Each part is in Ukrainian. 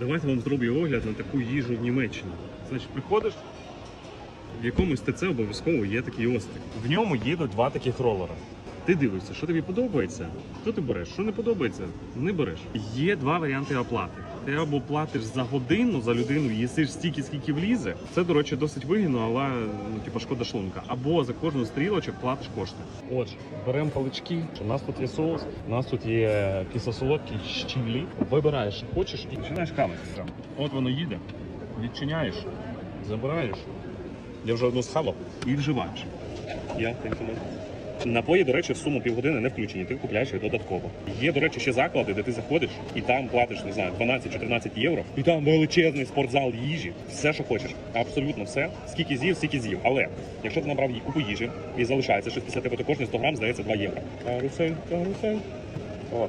Давайте вам зроблю огляд на таку їжу в Німеччині. Значить, приходиш, в якомусь ТЦ обов'язково є такий острів. В ньому їдуть два таких ролера. Ти дивишся, що тобі подобається, то ти береш. Що не подобається, не береш. Є два варіанти оплати. Ти або платиш за годину за людину, їсиш стільки, скільки влізе. Це, до речі, досить вигідно, але ну, типу, шкода шлунка. Або за кожну стрілочок платиш кошти. Отже, беремо палички. У нас тут є соус, у нас тут є кисло-солодкий щілі. Вибираєш, хочеш, і починаєш камити. От воно їде, відчиняєш, забираєш. Я вже одну схавав і вживаєш. Я тhank Напої, до речі, в суму півгодини не включені, ти купляєш їх додатково. Є, до речі, ще заклади, де ти заходиш і там платиш, не знаю, 12-14 євро, і там величезний спортзал їжі, все, що хочеш. Абсолютно все. Скільки з'їв, стільки з'їв. Але якщо ти набрав купу їжі і залишається щось після тебе, то кожний 100 грам здається 2 євро. Карусель, карусель. О.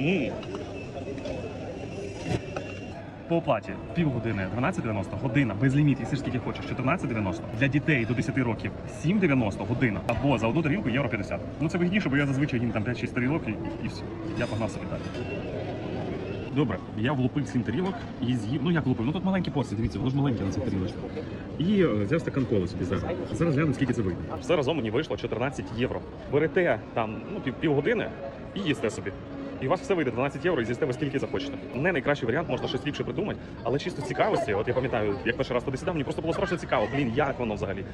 М. По оплаті півгодини 12,90, година без ліміт, їсиш скільки хочеш, 14,90. Для дітей до 10 років 7,90 година. Або за одну тарілку євро 50. Ну це вигідніше, бо я зазвичай їм там 5-6 тарілок і, і все. Я погнав собі далі. Добре, я влупив 7 тарілок і з'їв. Ну як влупив? Ну тут маленькі порції, дивіться, воно ж маленьке на цих тарілочках. І е, взяв стакан коли собі зараз. Зараз гляну, скільки це вийде. Все разом мені вийшло 14 євро. Берете там ну, пів, півгодини і їсте собі. І у вас все вийде 12 євро і з'їсте ви скільки захочете. Не найкращий варіант, можна щось ліпше придумати, але чисто цікавості. От я пам'ятаю, як перший раз туди сідав, мені просто було страшно цікаво. Блін, як воно взагалі.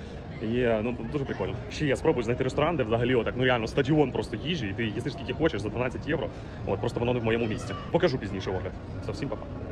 І ну дуже прикольно. Ще я спробую знайти ресторан, де взагалі отак, ну реально стадіон просто їжі, і ти їсти скільки хочеш за 12 євро. От просто воно не в моєму місці. Покажу пізніше огляд. Все, всім па-па.